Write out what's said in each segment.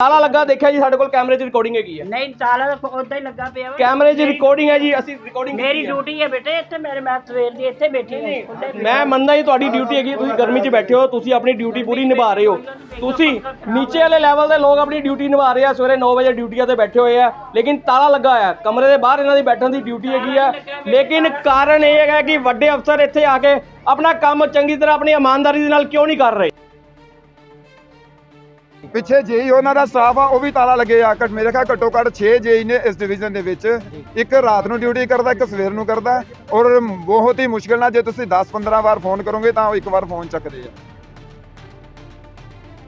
ਤਾਲਾ ਲੱਗਾ ਦੇਖਿਆ ਜੀ ਸਾਡੇ ਕੋਲ ਕੈਮਰੇ 'ਚ ਰਿਕਾਰਡਿੰਗ ਹੈਗੀ ਹੈ ਨਹੀਂ ਤਾਲਾ ਤਾਂ ਉਦਾਂ ਹੀ ਲੱਗਾ ਪਿਆ ਵਾ। ਕੈਮਰੇ 'ਚ ਰਿਕਾਰਡਿੰਗ ਹੈ ਜੀ ਅਸੀਂ ਰਿਕਾਰਡਿੰਗ ਮੇਰੀ ਡਿਊਟੀ ਹੈ ਬੇਟੇ ਇੱਥੇ ਮੇਰੇ ਮੈਂ ਸਵੇਰ ਦੀ ਇੱਥੇ ਬੈਠੀ ਹਾਂ ਮੈਂ ਮੰਨਦਾ ਜੀ ਤੁਹਾਡੀ ਡਿਊਟੀ ਹੈਗੀ ਤੁਸੀਂ ਗਰਮੀ 'ਚ ਬੈਠੇ ਹੋ ਤੁਸੀਂ ਆਪਣੀ ਡਿਊਟੀ ਪੂਰੀ ਨਿਭਾ ਰਹੇ ਹੋ। ਤੁਸੀਂ ਨੀਚੇ ਵਾਲੇ ਲੈਵਲ ਦੇ ਲੋਕ ਆਪਣੀ ਡਿਊਟੀ ਨਿਭਾ ਰਹੇ ਆ ਸਵੇਰੇ 9 ਵਜੇ ਡਿਊਟੀਆਂ ਤੇ ਬੈਠੇ ਹੋਏ ਆ ਲੇਕਿਨ ਤਾਲਾ ਲੱਗਾ ਹੋਇਆ ਕਮਰੇ ਦੇ ਬਾਹਰ ਇਹਨਾਂ ਦੀ ਬੈਠਣ ਦੀ ਡਿਊਟੀ ਹੈਗੀ ਆ। ਲੇਕਿਨ ਕਾਰਨ ਇਹ ਹੈਗਾ ਕਿ ਵੱਡੇ ਅਫਸਰ ਇੱਥੇ ਆ ਕੇ ਆਪਣਾ ਕੰਮ ਚੰਗੀ ਤਰ੍ਹਾਂ ਆਪਣੀ ਇਮਾਨਦਾਰੀ ਦੇ ਨਾਲ ਕਿਉਂ ਨਹੀਂ ਕਰ ਰਹੇ? ਪਿੱਛੇ ਜੇਈ ਉਹਨਾਂ ਦਾ ਸਟਾਫ ਆ ਉਹ ਵੀ ਤਾਲਾ ਲੱਗੇ ਆ। ਘੱਟ ਮੇਰੇ ਖਿਆਲ ਘੱਟੋ ਘੱਟ 6 ਜੇਈ ਨੇ ਇਸ ਡਿਵੀਜ਼ਨ ਦੇ ਵਿੱਚ। ਇੱਕ ਰਾਤ ਨੂੰ ਡਿਊਟੀ ਕਰਦਾ ਇੱਕ ਸਵੇਰ ਨੂੰ ਕਰਦਾ। ਔਰ ਬਹੁਤ ਹੀ ਮੁਸ਼ਕਿਲ ਨਾਲ ਜੇ ਤੁਸੀਂ 10-15 ਵਾਰ ਫੋਨ ਕਰੋਗੇ ਤਾਂ ਉਹ ਇੱਕ ਵਾਰ ਫੋਨ ਚੱਕਦੇ ਆ।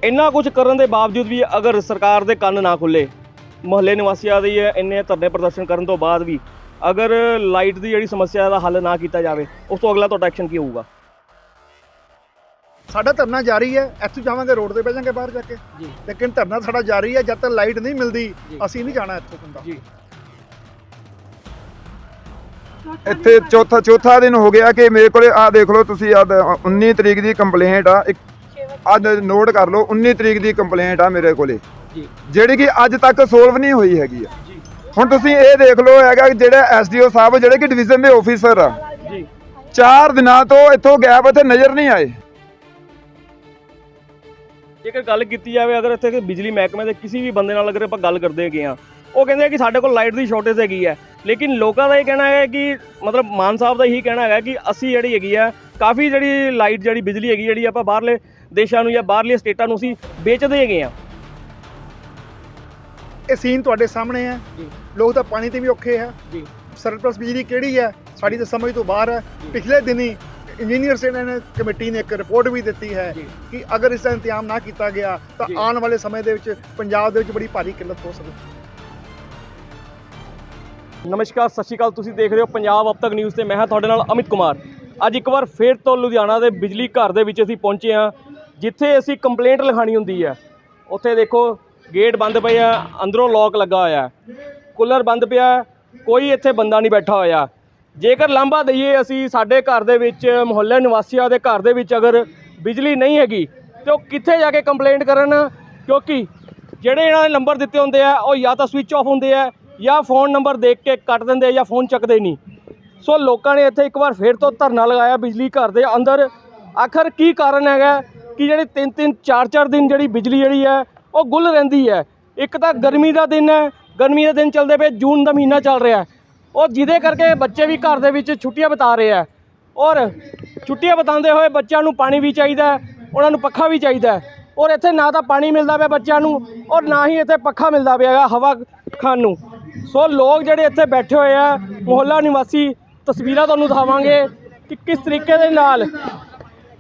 ਇੰਨਾ ਕੁਝ ਕਰਨ ਦੇ ਬਾਵਜੂਦ ਵੀ ਅਗਰ ਸਰਕਾਰ ਦੇ ਕੰਨ ਨਾ ਖੁੱਲੇ ਮੁਹੱਲੇ ਨਿਵਾਸੀਆਂ ਦੀ ਇੰਨੇ ਧਰਨੇ ਪ੍ਰਦਰਸ਼ਨ ਕਰਨ ਤੋਂ ਬਾਅਦ ਵੀ ਅਗਰ ਲਾਈਟ ਦੀ ਜਿਹੜੀ ਸਮੱਸਿਆ ਦਾ ਹੱਲ ਨਾ ਕੀਤਾ ਜਾਵੇ ਉਸ ਤੋਂ ਅਗਲਾ ਤੁਹਾਡਾ ਐਕਸ਼ਨ ਕੀ ਹੋਊਗਾ? ਸਾਡਾ ਧਰਨਾ ਜਾਰੀ ਹੈ ਇੱਥੋਂ ਜਾਵਾਂਗੇ ਰੋਡ ਤੇ ਬਹਿ ਜਾਾਂਗੇ ਬਾਹਰ ਜਾ ਕੇ। ਜੀ। ਲੇਕਿਨ ਧਰਨਾ ਸਾਡਾ ਜਾਰੀ ਹੈ ਜਦ ਤੱਕ ਲਾਈਟ ਨਹੀਂ ਮਿਲਦੀ ਅਸੀਂ ਨਹੀਂ ਜਾਣਾ ਇੱਥੋਂ ਪਿੰਡਾਂ ਜੀ। ਇੱਥੇ ਚੌਥਾ ਚੌਥਾ ਦਿਨ ਹੋ ਗਿਆ ਕਿ ਮੇਰੇ ਕੋਲੇ ਆ ਦੇਖ ਲਓ ਤੁਸੀਂ ਆ 19 ਤਰੀਕ ਦੀ ਕੰਪਲੇਂਟ ਆ ਇੱਕ ਅੱਜ ਨੋਟ ਕਰ ਲਓ 19 ਤਰੀਕ ਦੀ ਕੰਪਲੇਂਟ ਆ ਮੇਰੇ ਕੋਲੇ। ਜੀ। ਜਿਹੜੀ ਕਿ ਅੱਜ ਤੱਕ ਸੋਲਵ ਨਹੀਂ ਹੋਈ ਹੈਗੀ ਆ। ਜੀ। ਹੁਣ ਤੁਸੀਂ ਇਹ ਦੇਖ ਲਓ ਹੈਗਾ ਕਿ ਜਿਹੜਾ ਐਸਡੀਓ ਸਾਹਿਬ ਜਿਹੜੇ ਕਿ ਡਿਵੀਜ਼ਨ ਦੇ ਆਫੀਸਰ ਆ ਜੀ। ਚਾਰ ਦਿਨਾਂ ਤੋਂ ਇੱਥੋਂ ਗੈਪ ਇੱਥੇ ਨਜ਼ਰ ਨਹੀਂ ਆਏ। ਜੇਕਰ ਗੱਲ ਕੀਤੀ ਜਾਵੇ ਅਗਰ ਇੱਥੇ ਕਿ ਬਿਜਲੀ ਮਹਿਕਮੇ ਦੇ ਕਿਸੇ ਵੀ ਬੰਦੇ ਨਾਲ ਅਗਰ ਆਪਾਂ ਗੱਲ ਕਰਦੇ ਹੈਗੇ ਆ ਉਹ ਕਹਿੰਦੇ ਆ ਕਿ ਸਾਡੇ ਕੋਲ ਲਾਈਟ ਦੀ ਸ਼ਾਰਟੇਜ ਹੈਗੀ ਹੈ। ਲੇਕਿਨ ਲੋਕਾਂ ਦਾ ਇਹ ਕਹਿਣਾ ਹੈ ਕਿ ਮਤਲਬ ਮਾਨ ਸਾਹਿਬ ਦਾ ਇਹੀ ਕਹਿਣਾ ਹੈਗਾ ਕਿ ਅਸੀਂ ਜਿਹੜੀ ਹੈਗੀ ਆ ਕਾਫੀ ਜਿਹੜੀ ਲਾਈਟ ਜਿਹੜੀ ਬਿਜਲੀ ਹੈਗੀ ਜਿਹੜੀ ਆਪਾਂ ਬਾਹਰਲੇ ਦੇਸ਼ਾਂ ਨੂੰ ਜਾਂ ਬਾਹਰਲੀਆਂ ਸਟੇਟਾਂ ਨੂੰ ਅਸੀਂ ਵੇਚਦੇ ਹੈਗੇ ਆ ਇਹ ਸੀਨ ਤੁਹਾਡੇ ਸਾਹਮਣੇ ਹੈ। ਜੀ। ਲੋਕ ਤਾਂ ਪਾਣੀ ਤੇ ਵੀ ਔਖੇ ਹੈ। ਜੀ। ਸਰਪਲਸ ਬਿਜਲੀ ਕਿਹੜੀ ਹੈ? ਸਾਡੀ ਤਾਂ ਸਮਝ ਤੋਂ ਬਾਹਰ ਹੈ। ਪਿਛਲੇ ਦਿਨੀ ਇੰਜੀਨੀਅਰਸ ਨੇ ਕਮੇਟੀ ਨੇ ਇੱਕ ਰਿਪੋਰਟ ਵੀ ਦਿੱਤੀ ਹੈ। ਕਿ ਅਗਰ ਇਸ ਦਾ ਇੰਤਜ਼ਾਮ ਨਾ ਕੀਤਾ ਗਿਆ ਤਾਂ। ਆਉਣ ਵਾਲੇ ਸਮੇਂ ਦੇ ਵਿੱਚ ਪੰਜਾਬ ਦੇ ਵਿੱਚ ਬੜੀ ਭਾਰੀ ਕਿੱਲਤ ਹੋ ਸਕਦੀ ਨਮਸਕਾਰ ਸਤਿ ਸ਼੍ਰੀ ਅਕਾਲ ਤੁਸੀਂ ਦੇਖ ਰਹੇ ਹੋ ਪੰਜਾਬ ਅਬ ਤੱਕ ਨਿਊਜ਼ ਤੇ ਮੈਂ ਹਾਂ ਤੁਹਾਡੇ ਨਾਲ ਅਮਿਤ ਕੁਮਾਰ ਅੱਜ ਇੱਕ ਵਾਰ ਫੇਰ ਤੋਂ ਲੁਧਿਆਣਾ ਦੇ ਬਿਜਲੀ ਘਰ ਦੇ ਵਿੱਚ ਅਸੀਂ ਪਹੁੰਚੇ ਹਾਂ ਜਿੱਥੇ ਅਸੀਂ ਕੰਪਲੇਂਟ ਲਿਖਾਣੀ ਹੁੰਦੀ ਹੈ ਉੱਥੇ ਦੇਖੋ ਗੇਟ ਬੰਦ ਪਏ ਆ ਅੰਦਰੋਂ ਲੋਕ ਲੱਗਾ ਹੋਇਆ ਹੈ। ਕੂਲਰ ਬੰਦ ਪਿਆ ਹੈ, ਕੋਈ ਇੱਥੇ ਬੰਦਾ ਨਹੀਂ ਬੈਠਾ ਹੋਇਆ ਜੇਕਰ ਲਾਂਭਾ ਦਈਏ ਅਸੀਂ ਸਾਡੇ ਘਰ ਦੇ ਵਿੱਚ ਮੁਹੱਲੇ ਨਿਵਾਸੀਆਂ ਦੇ ਘਰ ਦੇ ਵਿੱਚ ਅਗਰ ਬਿਜਲੀ ਨਹੀਂ ਹੈਗੀ, ਤੇ ਉਹ ਕਿੱਥੇ ਜਾ ਕੇ ਕੰਪਲੇਂਟ ਕਰਨ? ਕਿਉਂਕਿ ਜਿਹੜੇ ਇਹਨਾਂ ਨੇ ਨੰਬਰ ਦਿੱਤੇ ਹੁੰਦੇ ਆ, ਉਹ ਜਾਂ ਤਾਂ ਸਵਿਚ ਆਫ ਹੁੰਦੇ ਆ, ਜਾਂ ਫੋਨ ਨੰਬਰ ਦੇਖ ਕੇ ਕੱਟ ਦਿੰਦੇ ਆ ਜਾਂ ਫੋਨ ਚੱਕਦੇ ਨਹੀਂ। ਸੋ ਲੋਕਾਂ ਨੇ ਇੱਥੇ ਇੱਕ ਵਾਰ ਫੇਰ ਤੋਂ ਧਰਨਾ ਲਗਾਇਆ ਬਿਜਲੀ ਘਰ ਦੇ ਅੰਦਰ। ਆਖਰ ਕੀ ਕਾਰਨ ਹੈਗਾ ਕਿ ਜਿਹੜੇ ਤਿੰਨ ਤਿੰਨ, ਚਾਰ ਚਾਰ ਦਿਨ ਜਿਹੜੀ ਬਿਜਲੀ ਜਿਹੜੀ ਹੈ ਉਹ ਗੁੱਲ ਰਹਿੰਦੀ ਹੈ ਇੱਕ ਤਾਂ ਗਰਮੀ ਦਾ ਦਿਨ ਹੈ, ਗਰਮੀ ਦੇ ਦਿਨ ਚੱਲਦੇ ਪਏ, ਜੂਨ ਦਾ ਮਹੀਨਾ ਚੱਲ ਰਿਹਾ। ਉਹ ਜਿਹਦੇ ਕਰਕੇ ਬੱਚੇ ਵੀ ਘਰ ਦੇ ਵਿੱਚ ਛੁੱਟੀਆਂ ਬਿਤਾ ਰਹੇ ਆ। ਔਰ ਛੁੱਟੀਆਂ ਬਿਤਾਉਂਦੇ ਹੋਏ ਬੱਚਿਆਂ ਨੂੰ ਪਾਣੀ ਵੀ ਚਾਹੀਦਾ ਉਹਨਾਂ ਨੂੰ ਪੱਖਾ ਵੀ ਚਾਹੀਦਾ ਔਰ ਇੱਥੇ ਨਾ ਤਾਂ ਪਾਣੀ ਮਿਲਦਾ ਪਿਆ ਬੱਚਿਆਂ ਨੂੰ, ਔਰ ਨਾ ਹੀ ਇੱਥੇ ਪੱਖਾ ਮਿਲਦਾ ਪਿਆ ਹਵਾ ਖਾਣ ਨੂੰ। ਸੋ ਲੋਕ ਜਿਹੜੇ ਇੱਥੇ ਬੈਠੇ ਹੋਏ ਆ, ਮੁਹੱਲਾ ਨਿਵਾਸੀ, ਤਸਵੀਰਾਂ ਤੁਹਾਨੂੰ ਦਿਖਾਵਾਂਗੇ ਕਿ ਕਿਸ ਤਰੀਕੇ ਦੇ ਨਾਲ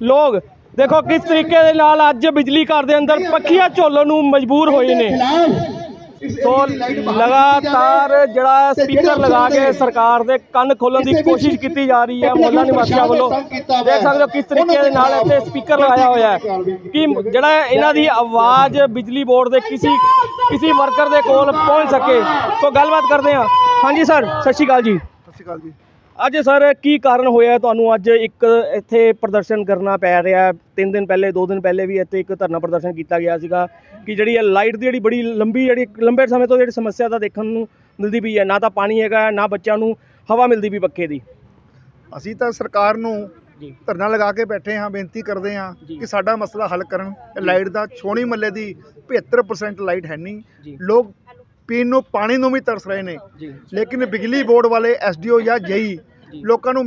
ਲੋਕ, ਦੇਖੋ ਕਿਸ ਤਰੀਕੇ ਦੇ ਨਾਲ ਅੱਜ ਬਿਜਲੀ ਘਰ ਦੇ ਅੰਦਰ ਪੱਖੀਆਂ ਝੋਲਣ ਨੂੰ ਮਜਬੂਰ ਹੋਏ ਨੇ। ਸੋ ਲਗਾਤਾਰ ਜਿਹੜਾ ਸਪੀਕਰ ਲਗਾ ਕੇ ਸਰਕਾਰ ਦੇ ਕੰਨ ਖੋਲਣ ਦੀ ਕੋਸ਼ਿਸ਼ ਕੀਤੀ ਜਾ ਰਹੀ ਹੈ ਮੁਹੱਲਾ ਨਿਵਾਸੀਆਂ ਵੱਲੋਂ। ਦੇਖ ਸਕਦੇ ਹੋ ਕਿਸ ਤਰੀਕੇ ਦੇ ਨਾਲ ਇੱਥੇ ਸਪੀਕਰ ਲਗਾਇਆ ਹੋਇਆ ਹੈ। ਕਿ ਜਿਹੜਾ ਇਹਨਾਂ ਦੀ ਆਵਾਜ਼ ਬਿਜਲੀ ਬੋਰਡ ਦੇ ਕਿਸੇ ਕਿਸੇ ਵਰਕਰ ਦੇ ਕੋਲ ਪਹੁੰਚ ਸਕੇ। ਸੋ ਗੱਲਬਾਤ ਕਰਦੇ ਹਾਂ। ਹਾਂਜੀ ਸਰ ਸਤਿ ਸ਼੍ਰੀ ਅਕਾਲ ਜੀ। ਸਤਿ ਸ਼੍ਰੀ ਅਕਾਲ ਜੀ। ਅੱਜ ਸਰ ਕੀ ਕਾਰਨ ਹੋਇਆ? ਤੁਹਾਨੂੰ ਅੱਜ ਇੱਕ ਇੱਥੇ ਪ੍ਰਦਰਸ਼ਨ ਕਰਨਾ ਪੈ ਰਿਹਾ। ਤਿੰਨ ਦਿਨ ਪਹਿਲੇ ਦੋ ਦਿਨ ਪਹਿਲੇ ਵੀ ਇੱਥੇ ਇੱਕ ਧਰਨਾ ਪ੍ਰਦਰਸ਼ਨ ਕੀਤਾ ਗਿਆ ਸੀਗਾ ਕਿ ਜਿਹੜੀ ਇਹ ਲਾਈਟ ਦੀ ਜਿਹੜੀ ਬੜੀ ਲੰਬੀ ਜਿਹੜੀ ਲੰਬੇ ਸਮੇਂ ਤੋਂ ਜਿਹੜੀ ਸਮੱਸਿਆ ਦਾ ਦੇਖਣ ਨੂੰ ਮਿਲਦੀ ਪਈ ਹੈ। ਨਾ ਤਾਂ ਪਾਣੀ ਹੈਗਾ ਨਾ ਬੱਚਿਆਂ ਨੂੰ ਹਵਾ ਮਿਲਦੀ ਪਈ ਪੱਖੇ ਦੀ। ਅਸੀਂ ਤਾਂ ਸਰਕਾਰ ਨੂੰ ਧਰਨਾ ਲਗਾ ਕੇ ਬੈਠੇ ਹਾਂ ਬੇਨਤੀ ਕਰਦੇ ਹਾਂ। ਕਿ ਸਾਡਾ ਮਸਲਾ ਹੱਲ ਕਰਨ। ਲਾਈਟ ਦਾ ਛੋਣੀ ਮੱਲੇ ਦੀ 75% ਲਾਈਟ ਹੈ ਨਹੀਂ। ਲੋਕ ਪੀਣ ਨੂੰ ਪਾਣੀ ਨੂੰ ਵੀ ਤਰਸ ਰਹੇ ਨੇ। ਲੇਕਿਨ ਬਿਜਲੀ ਬੋਰਡ ਵਾਲੇ ਐਸਡੀਓ ਜਾਂ ਜਈ। ਲੋਕਾਂ ਨੂੰ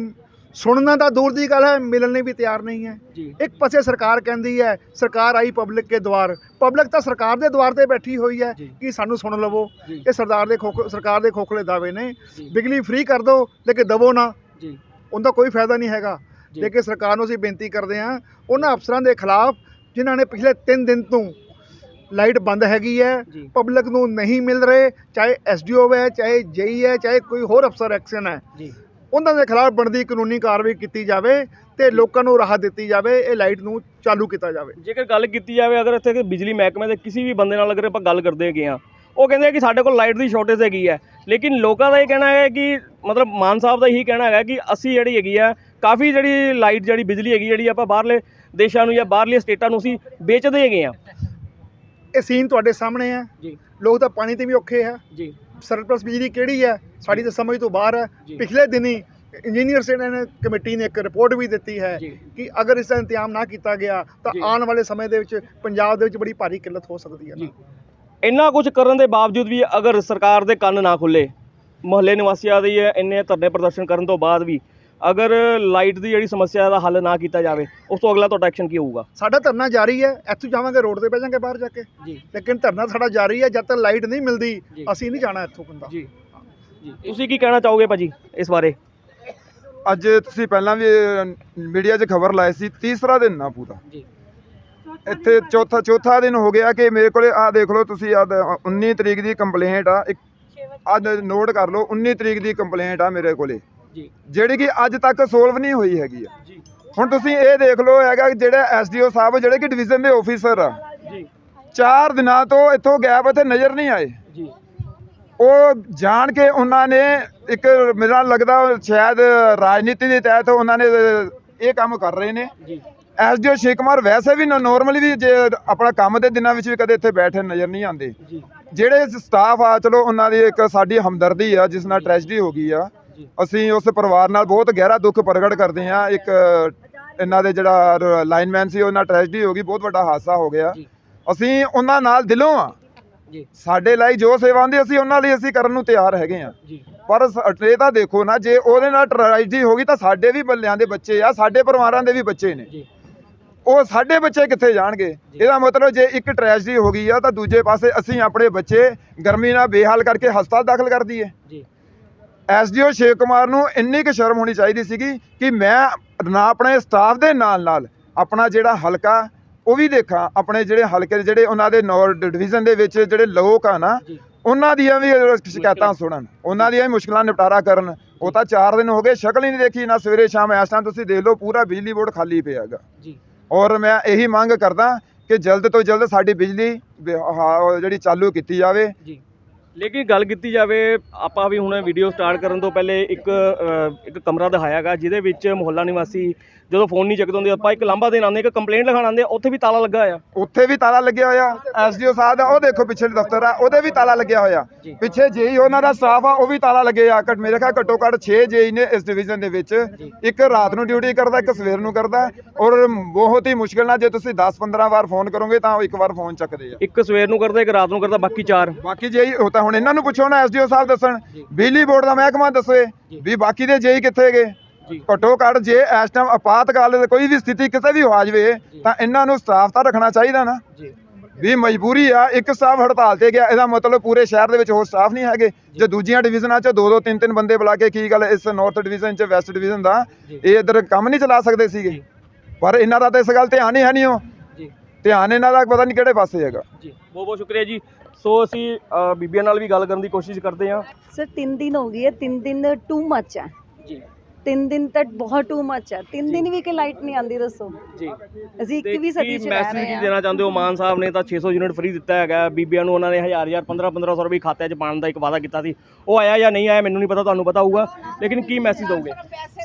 ਸੁਣਨਾ ਤਾਂ ਦੂਰ ਦੀ ਗੱਲ ਹੈ ਮਿਲਣ ਲਈ ਵੀ ਤਿਆਰ ਨਹੀਂ ਹੈ। ਇੱਕ ਪਾਸੇ ਸਰਕਾਰ ਕਹਿੰਦੀ ਹੈ ਸਰਕਾਰ ਆਈ ਪਬਲਿਕ ਕੇ ਦਵਾਰ ਪਬਲਿਕ ਤਾਂ ਸਰਕਾਰ ਦੇ ਦਵਾਰ ਤੇ ਬੈਠੀ ਹੋਈ ਹੈ। ਕਿ ਸਾਨੂੰ ਸੁਣ ਲਵੋ। ਇਹ ਸਰਦਾਰ ਦੇ ਖੋਖ ਸਰਕਾਰ ਦੇ ਖੋਖਲੇ ਦਾਅਵੇ ਨੇ। ਬਿਜਲੀ ਫ੍ਰੀ ਕਰ ਦਿਓ ਲੇਕਿਨ ਦਵੋ ਨਾ। ਉਹਦਾ ਕੋਈ ਫਾਇਦਾ ਨਹੀਂ ਹੈਗਾ। ਲੇਕਿਨ ਸਰਕਾਰ ਨੂੰ ਅਸੀਂ ਬੇਨਤੀ ਕਰਦੇ ਹਾਂ ਉਹਨਾਂ ਅਫਸਰਾਂ ਦੇ ਖਿਲਾਫ ਜਿਨ੍ਹਾਂ ਨੇ ਪਿਛਲੇ 3 ਦਿਨ ਤੋਂ ਲਾਈਟ ਬੰਦ ਹੈਗੀ ਹੈ ਪਬਲਿਕ ਨੂੰ ਨਹੀਂ ਮਿਲ ਰਹੇ ਚਾਹੇ ਐਸਡੀਓ ਹੈ ਚਾਹੇ ਜੇਈ ਹੈ ਚਾਹੇ ਕੋਈ ਹੋਰ ਅਫਸਰ ਐਕਸ਼ਨ ਹੈ। ਉਹਨਾਂ ਦੇ ਖਿਲਾਫ ਬਣਦੀ ਕਾਨੂੰਨੀ ਕਾਰਵਾਈ ਕੀਤੀ ਜਾਵੇ ਤੇ ਲੋਕਾਂ ਨੂੰ ਰਾਹਤ ਦਿੱਤੀ ਜਾਵੇ ਇਹ ਲਾਈਟ ਨੂੰ ਚਾਲੂ ਕੀਤਾ ਜਾਵੇ। ਜੇਕਰ ਗੱਲ ਕੀਤੀ ਜਾਵੇ ਅਗਰ ਇੱਥੇ ਕਿ ਬਿਜਲੀ ਮਹਿਕਮੇ ਦੇ ਕਿਸੇ ਵੀ ਬੰਦੇ ਨਾਲ ਅਗਰ ਆਪਾਂ ਗੱਲ ਕਰਦੇ ਹੈਗੇ ਆ ਉਹ ਕਹਿੰਦੇ ਆ ਕਿ ਸਾਡੇ ਕੋਲ ਲਾਈਟ ਦੀ ਸ਼ਾਰਟੇਜ ਹੈਗੀ ਹੈ। ਲੇਕਿਨ ਲੋਕਾਂ ਦਾ ਇਹ ਕਹਿਣਾ ਹੈ ਕਿ ਮਤਲਬ ਮਾਨ ਸਾਹਿਬ ਦਾ ਇਹੀ ਕਹਿਣਾ ਹੈਗਾ ਕਿ ਅਸੀਂ ਜਿਹੜੀ ਹੈਗੀ ਆ ਕਾਫੀ ਜਿਹੜੀ ਲਾਈਟ ਜਿਹੜੀ ਬਿਜਲੀ ਹੈਗੀ ਜਿਹੜੀ ਆਪਾਂ ਬਾਹਰਲੇ ਦੇਸ਼ਾਂ ਨੂੰ ਜਾਂ ਬਾਹਰਲੀਆਂ ਸਟੇਟਾਂ ਨੂੰ ਅਸੀਂ ਵੇਚਦੇ ਹੈਗੇ ਆ ਇਹ ਸੀਨ ਤੁਹਾਡੇ ਸਾਹਮਣੇ ਹੈ। ਜੀ। ਲੋਕ ਤਾਂ ਪਾਣੀ ਤੇ ਵੀ ਔਖੇ ਹੈ। ਜੀ। ਸਰਪਲਸ ਬਿਜਲੀ ਕਿਹੜੀ ਹੈ? ਸਾਡੀ ਤਾਂ ਸਮਝ ਤੋਂ ਬਾਹਰ ਹੈ। ਪਿਛਲੇ ਦਿਨੀ ਇੰਜੀਨੀਅਰਸ ਨੇ ਕਮੇਟੀ ਨੇ ਇੱਕ ਰਿਪੋਰਟ ਵੀ ਦਿੱਤੀ ਹੈ ਕਿ ਅਗਰ ਇਸ ਦਾ ਇੰਤਜ਼ਾਮ ਨਾ ਕੀਤਾ ਗਿਆ ਤਾਂ। ਆਉਣ ਵਾਲੇ ਸਮੇਂ ਦੇ ਵਿੱਚ ਪੰਜਾਬ ਦੇ ਵਿੱਚ ਬੜੀ ਭਾਰੀ ਕਿੱਲਤ ਹੋ ਸਕਦੀ ਹੈ। ਇੰਨਾ ਕੁਝ ਕਰਨ ਦੇ ਬਾਵਜੂਦ ਵੀ ਅਗਰ ਸਰਕਾਰ ਦੇ ਕੰਨ ਨਾ ਖੁੱਲੇ ਮੁਹੱਲੇ ਨਿਵਾਸੀਆਂ ਦੀ ਇਹ ਇੰਨੇ ਧਰਨੇ ਪ੍ਰਦਰਸ਼ਨ ਕਰਨ ਤੋਂ ਬਾਅਦ ਵੀ ਅਗਰ ਲਾਈਟ ਦੀ ਜਿਹੜੀ ਸਮੱਸਿਆ ਦਾ ਹੱਲ ਨਾ ਕੀਤਾ ਜਾਵੇ ਉਸ ਤੋਂ ਅਗਲਾ ਤੁਹਾਡਾ ਐਕਸ਼ਨ ਕੀ ਹੋਊਗਾ? ਸਾਡਾ ਧਰਨਾ ਜਾਰੀ ਹੈ ਇੱਥੋਂ ਜਾਵਾਂਗੇ ਰੋਡ ਤੇ ਬਹਿ ਜਾਵਾਂਗੇ ਬਾਹਰ ਜਾ ਕੇ। ਲੇਕਿਨ ਧਰਨਾ ਸਾਡਾ ਜਾਰੀ ਹੈ ਜਦ ਤੱਕ ਲਾਈਟ ਨਹੀਂ ਮਿਲਦੀ। ਅਸੀਂ ਨਹੀਂ ਜਾਣਾ ਇੱਥੋਂ ਜੀ। ਤੁਸੀਂ ਕੀ ਕਹਿਣਾ ਚਾਹੋਗੇ ਭਾਜੀ ਇਸ ਬਾਰੇ? ਅੱਜ ਤੁਸੀਂ ਪਹਿਲਾਂ ਵੀ ਮੀਡੀਆ 'ਚ ਖਬਰ ਲਾਈ ਸੀ ਤੀਸਰਾ ਦਿਨ ਨਾ ਪੂਰਾ। ਜੀ। ਇੱਥੇ ਚੌਥਾ ਚੌਥਾ ਦਿਨ ਹੋ ਗਿਆ ਕਿ ਮੇਰੇ ਕੋਲੇ ਆ ਦੇਖ ਲਓ ਤੁਸੀਂ ਆ 19 ਤਰੀਕ ਦੀ ਕੰਪਲੇਂਟ ਆ ਇੱਕ ਅੱਜ ਨੋਟ ਕਰ ਲਓ 19 ਤਰੀਕ ਦੀ ਕੰਪਲੇਂਟ ਆ ਮੇਰੇ ਕੋਲੇ। ਜੀ। ਜਿਹੜੀ ਕਿ ਅੱਜ ਤੱਕ ਸੋਲਵ ਨਹੀਂ ਹੋਈ ਹੈਗੀ ਆ। ਹੁਣ ਤੁਸੀਂ ਇਹ ਦੇਖ ਲਓ ਹੈਗਾ ਜਿਹੜੇ ਐਸਡੀਓ ਸਾਹਿਬ ਜਿਹੜੇ ਕਿ ਡਿਵੀਜ਼ਨ ਦੇ ਆਫੀਸਰ ਆ ਜੀ। ਚਾਰ ਦਿਨਾਂ ਤੋਂ ਇੱਥੋਂ ਗੈਪ ਇੱਥੇ ਨਜ਼ਰ ਨਹੀਂ ਆਏ। ਜੀ। ਉਹ ਜਾਣ ਕੇ ਉਹਨਾਂ ਨੇ ਇੱਕ ਮੇਰਾ ਲੱਗਦਾ ਸ਼ਾਇਦ ਰਾਜਨੀਤੀ ਦੇ ਤਹਿਤ ਉਹਨਾਂ ਨੇ ਇਹ ਕੰਮ ਕਰ ਰਹੇ ਨੇ। ਜੀ। ਐਸਡੀਓ ਕੁਮਾਰ ਵੈਸੇ ਵੀ ਨਾਰਮਲੀ ਵੀ ਜੇ ਆਪਣਾ ਕੰਮ ਦੇ ਦਿਨਾਂ ਵਿੱਚ ਵੀ ਕਦੇ ਇੱਥੇ ਬੈਠੇ ਨਜ਼ਰ ਨਹੀਂ ਆਉਂਦੇ। ਜਿਹੜੇ ਸਟਾਫ ਆ ਚਲੋ ਉਹਨਾਂ ਦੀ ਇੱਕ ਸਾਡੀ ਹਮਦਰਦੀ ਆ ਜਿਸ ਨਾਲ ਟ੍ਰੈਜਡੀ ਹੋ ਗਈ ਆ। ਅਸੀਂ ਉਸ ਪਰਿਵਾਰ ਨਾਲ ਬਹੁਤ ਗਹਿਰਾ ਦੁੱਖ ਪ੍ਰਗਟ ਕਰਦੇ ਆ ਇੱਕ ਇਹਨਾਂ ਦੇ ਜਿਹੜਾ ਲਾਈਨਮੈਨ ਸੀ ਉਹਨਾਂ ਟ੍ਰੈਜਡੀ ਹੋ ਗਈ ਬਹੁਤ ਵੱਡਾ ਹਾਦਸਾ ਹੋ ਗਿਆ। ਅਸੀਂ ਉਹਨਾਂ ਨਾਲ ਦਿਲੋਂ ਆ। ਸਾਡੇ ਲਈ ਜੋ ਸੇਵਾ ਹੁੰਦੀ ਅਸੀਂ ਉਹਨਾਂ ਲਈ ਅਸੀਂ ਕਰਨ ਨੂੰ ਤਿਆਰ ਹੈਗੇ ਆ ਪਰ ਸ- ਇਹ ਤਾਂ ਦੇਖੋ ਨਾ ਜੇ ਉਹਦੇ ਨਾਲ ਟ੍ਰੈਜਡੀ ਹੋ ਗਈ ਤਾਂ ਸਾਡੇ ਵੀ ਬੱਲਿਆਂ ਦੇ ਬੱਚੇ ਆ ਸਾਡੇ ਪਰਿਵਾਰਾਂ ਦੇ ਵੀ ਬੱਚੇ ਨੇ। ਜੀ। ਉਹ ਸਾਡੇ ਬੱਚੇ ਕਿੱਥੇ ਜਾਣਗੇ? ਇਹਦਾ ਮਤਲਬ ਜੇ ਇੱਕ ਟ੍ਰੈਜਡੀ ਹੋ ਗਈ ਆ ਤਾਂ ਦੂਜੇ ਪਾਸੇ ਅਸੀਂ ਆਪਣੇ ਬੱਚੇ ਗਰਮੀ ਨਾਲ ਬੇਹਾਲ ਕਰਕੇ ਹਸਪਤਾਲ ਦਾਖਲ ਕਰ ਦਈਏ। ਜੀ। ਐਸਡੀਓ ਸ਼ੇਖ ਕੁਮਾਰ ਨੂੰ ਇੰਨੀ ਕੁ ਸ਼ਰਮ ਹੋਣੀ ਚਾਹੀਦੀ ਸੀਗੀ ਕਿ ਮੈਂ ਨਾ ਆਪਣੇ ਸਟਾਫ ਦੇ ਨਾਲ ਨਾਲ ਆਪਣਾ ਜਿਹੜਾ ਹਲਕਾ ਉਹ ਵੀ ਦੇਖਾਂ ਆਪਣੇ ਜਿਹੜੇ ਹਲਕੇ ਦੇ ਜਿਹੜੇ ਉਹਨਾਂ ਦੇ ਨੌਰ ਡਿਵੀਜ਼ਨ ਦੇ ਵਿੱਚ ਜਿਹੜੇ ਲੋਕ ਆ ਨਾ ਉਹਨਾਂ ਦੀਆਂ ਵੀ ਸ਼ਿਕਾਇਤਾਂ ਸੁਣਨ ਉਹਨਾਂ ਦੀਆਂ ਵੀ ਮੁਸ਼ਕਲਾਂ ਨਿਪਟਾਰਾ ਕਰਨ। ਉਹ ਤਾਂ 4 ਦਿਨ ਹੋ ਗਏ ਸ਼ਕਲ ਹੀ ਨਹੀਂ ਦੇਖੀ ਨਾ ਸਵੇਰੇ ਸ਼ਾਮ ਇਸ ਟਾਈਮ ਤੁਸੀਂ ਦੇਖ ਲਓ ਪੂਰਾ ਬਿਜਲੀ ਬੋਰਡ ਖਾਲੀ ਪਿਆ ਹੈਗਾ। ਜੀ। ਔਰ ਮੈਂ ਇਹੀ ਮੰਗ ਕਰਦਾ ਕਿ ਜਲਦ ਤੋਂ ਜਲਦ ਸਾਡੀ ਬਿਜਲੀ ਜਿਹੜੀ ਚਾਲੂ ਕੀਤੀ ਜਾਵੇ। ਲੇਕਿਨ ਗੱਲ ਕੀਤੀ ਜਾਵੇ ਆਪਾਂ ਵੀ ਹੁਣ ਵੀਡੀਓ ਸਟਾਰਟ ਕਰਨ ਤੋਂ ਪਹਿਲੇ ਇੱਕ ਅ, ਇੱਕ ਕਮਰਾ ਦਿਖਾਇਆਗਾ ਜਿਹਦੇ ਵਿੱਚ ਮੁਹੱਲਾ ਨਿਵਾਸੀ ਜਦੋਂ ਫੋਨ ਨਹੀਂ ਚੱਕਦੇ ਹੁੰਦੇ ਆਪਾਂ ਇੱਕ ਲਾਂਭਾ ਦੇਣ ਆਉਂਦੇ ਇੱਕ ਕੰਪਲੇਂਟ ਲਿਖਾਣ ਆਉਂਦੇ ਉੱਥੇ ਵੀ ਤਾਲਾ ਲੱਗਾ ਆ ਉੱਥੇ ਵੀ ਤਾਲਾ ਲੱਗਿਆ ਹੋਇਆ। ਐਸਡੀਓ ਸਾਹਿਬ ਦਾ ਉਹ ਦੇਖੋ ਪਿੱਛੇ ਦਫ਼ਤਰ ਆ ਉਹਦੇ ਵੀ ਤਾਲਾ ਲੱਗਿਆ ਹੋਇਆ। ਜੀ। ਪਿੱਛੇ ਜੇਈ ਉਹਨਾਂ ਦਾ ਸਟਾਫ ਆ ਉਹ ਵੀ ਤਾਲਾ ਲੱਗੇ ਆ। ਘੱਟ ਮੇਰੇ ਖਿਆਲ ਘੱਟੋ ਘੱਟ 6 ਜੇਈ ਨੇ ਇਸ ਡਿਵੀਜ਼ਨ ਦੇ ਵਿੱਚ। ਇੱਕ ਰਾਤ ਨੂੰ ਡਿਊਟੀ ਕਰਦਾ ਇੱਕ ਸਵੇਰ ਨੂੰ ਕਰਦਾ। ਔਰ ਬਹੁਤ ਹੀ ਮੁਸ਼ਕਿਲ ਨਾਲ ਜੇ ਤੁਸੀਂ 10-15 ਵਾਰ ਫੋਨ ਕਰੋਗੇ ਤਾਂ ਉਹ ਇੱਕ ਵਾਰ ਫੋਨ ਚੱਕਦੇ ਆ। ਇੱਕ ਸਵੇਰ ਨੂੰ ਕਰਦਾ ਇੱਕ ਰਾਤ ਨੂੰ ਕਰਦਾ ਬਾਕੀ ਚਾਰ। ਬਾਕੀ ਜੇਈ ਉਹ ਤਾਂ ਹੁਣ ਇਹਨਾਂ ਨੂੰ ਪੁੱਛੋ ਨਾ ਐਸਡੀਓ ਸਾਹਿਬ ਦੱਸਣ ਬਿਜਲੀ ਬੋਰਡ ਦਾ ਮਹਿਕਮਾ ਦੱਸੇ ਵੀ ਬਾਕੀ ਦੇ ਜੇਈ ਕਿੱਥੇ ਗਏ ਘੱਟੋ ਘੱਟ ਜੇ ਇਸ ਟਾਈਮ ਆਪਾਤਕਾਲ ਦੇ ਕੋਈ ਵੀ ਸਥਿਤੀ ਕਿਸੇ ਵੀ ਹੋ ਜਾਵੇ ਤਾਂ ਇਹਨਾਂ ਨੂੰ ਸਟਾਫ ਤਾਂ ਰੱਖਣਾ ਚਾਹੀਦਾ ਨਾ। ਵੀ ਮਜਬੂਰੀ ਆ ਇੱਕ ਸਟਾਫ ਹੜਤਾਲ ਤੇ ਗਿਆ ਇਹਦਾ ਮਤਲਬ ਪੂਰੇ ਸ਼ਹਿਰ ਦੇ ਵਿੱਚ ਹੋਰ ਸਟਾਫ ਨਹੀਂ ਹੈਗੇ। ਜੇ। ਦੂਜੀਆਂ ਡਿਵੀਜ਼ਨਾਂ 'ਚ ਦੋ ਦੋ ਤਿੰਨ ਤਿੰਨ ਬੰਦੇ ਬੁਲਾ ਕੇ ਕੀ ਗੱਲ ਇਸ ਨਾਰਥ ਡਿਵੀਜ਼ਨ 'ਚ ਵੈਸਟ ਡਿਵੀਜ਼ਨ ਦਾ। ਇਹ ਇਧਰ ਕੰਮ ਨਹੀਂ ਚਲਾ ਸਕਦੇ ਸੀਗੇ। ਪਰ ਇਹਨਾਂ ਦਾ ਤਾਂ ਇਸ ਗੱਲ ਧਿਆਨ ਹੀ ਹੈ ਨਹੀਂ ਉਹ। ਧਿਆਨ ਇਹਨਾਂ ਦਾ ਪਤਾ ਨਹੀਂ ਕਿਹੜੇ ਪਾਸੇ ਹੈਗਾ। ਜੀ ਬਹੁਤ ਬਹੁਤ ਸ਼ੁਕਰੀਆ ਜੀ। ਸੋ ਅਸੀਂ ਅ, ਬੀਬੀਆਂ ਨਾਲ ਵੀ ਗੱਲ ਕਰਨ ਦੀ ਕੋਸ਼ਿਸ਼ ਕਰਦੇ ਹਾਂ। ਸਰ ਤਿੰਨ ਦਿਨ ਹੋ ਗਈ ਹੈ ਤਿੰਨ ਦਿਨ ਟੂ ਮੱਚ ਹੈ। ਜੀ। ਤਿੰਨ ਦਿਨ ਤੱਕ ਬਹੁਤ ਟੂ ਮੱਚ ਹੈ ਤਿੰਨ ਦਿਨ ਵੀ ਕਿ ਲਾਈਟ ਨਹੀਂ ਆਂਦੀ ਦੱਸੋ। ਜੀ। ਅਸੀਂ ਤੇ ਇੱਕ ਵੀ ਸਦੀ ਚ ਰਹਿ ਮੈਸੇਜ ਰਹੇ ਕੀ ਹਾਂ। ਦੇਣਾ ਚਾਹੁੰਦੇ ਹੋ? ਮਾਨ ਸਾਹਿਬ ਨੇ ਤਾਂ 600 ਯੂਨਿਟ ਫ੍ਰੀ ਦਿੱਤਾ ਹੈਗਾ। ਬੀਬੀਆਂ ਨੂੰ ਉਹਨਾਂ ਨੇ 1000 1000 15 1500 ਰੁਪਏ ਖਾਤੇ 'ਚ ਪਾਉਣ ਦਾ ਇੱਕ ਵਾਅਦਾ ਕੀਤਾ ਸੀ। ਉਹ ਆਇਆ ਜਾਂ ਨਹੀਂ ਆਇਆ ਮੈਨੂੰ ਨਹੀਂ ਪਤਾ ਤੁਹਾਨੂੰ ਪਤਾ ਹੋਊਗਾ। ਲੇਕਿਨ ਕੀ ਮੈਸੇਜ ਦੋਗੇ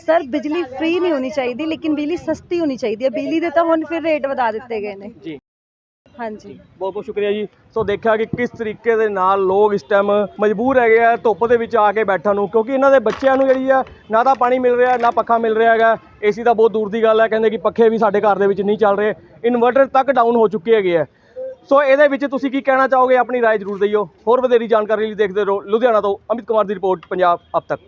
ਸਰ ਬਿਜਲੀ ਫ੍ਰੀ ਨਹੀਂ ਹੋਣੀ ਚਾਹੀਦੀ ਲੇਕਿਨ ਬਿਜਲੀ ਸਸਤੀ ਹੋਣੀ ਚਾਹੀਦੀ ਹੈ। ਬਿਜਲੀ ਦੇ ਤਾਂ ਹੁਣ ਫਿਰ ਰੇਟ ਵਧਾ ਦਿੱਤੇ ਗਏ ਨੇ। ਜੀ। ਹਾਂਜੀ ਬਹੁਤ ਬਹੁਤ ਸ਼ੁਕਰੀਆ ਜੀ ਸੋ ਦੇਖਿਆ ਕਿ ਕਿਸ ਤਰੀਕੇ ਦੇ ਨਾਲ ਲੋਕ ਇਸ ਟਾਈਮ ਮਜਬੂਰ ਹੈਗੇ ਆ ਧੁੱਪ ਦੇ ਵਿੱਚ ਆ ਕੇ ਬੈਠਣ ਨੂੰ ਕਿਉਂਕਿ ਇਹਨਾਂ ਦੇ ਬੱਚਿਆਂ ਨੂੰ ਜਿਹੜੀ ਆ ਨਾ ਤਾਂ ਪਾਣੀ ਮਿਲ ਰਿਹਾ ਨਾ ਪੱਖਾ ਮਿਲ ਰਿਹਾ ਹੈਗਾ ਏਸੀ ਤਾਂ ਬਹੁਤ ਦੂਰ ਦੀ ਗੱਲ ਹੈ ਕਹਿੰਦੇ ਕਿ ਪੱਖੇ ਵੀ ਸਾਡੇ ਘਰ ਦੇ ਵਿੱਚ ਨਹੀਂ ਚੱਲ ਰਹੇ ਇਨਵਰਟਰ ਤੱਕ ਡਾਊਨ ਹੋ ਚੁੱਕੇ ਹੈਗੇ ਆ ਸੋ ਇਹਦੇ ਵਿੱਚ ਤੁਸੀਂ ਕੀ ਕਹਿਣਾ ਚਾਹੋਗੇ ਆਪਣੀ رائے ਜ਼ਰੂਰ ਦਿਓ ਹੋਰ ਵਧੇਰੀ ਜਾਣਕਾਰੀ ਲਈ ਦੇਖਦੇ ਰਹੋ ਲੁਧਿਆਣਾ ਤੋਂ ਅਮਿਤ ਕੁਮਾਰ ਦੀ ਰਿਪੋਰਟ ਪੰਜਾਬ ਅਬ ਤੱਕ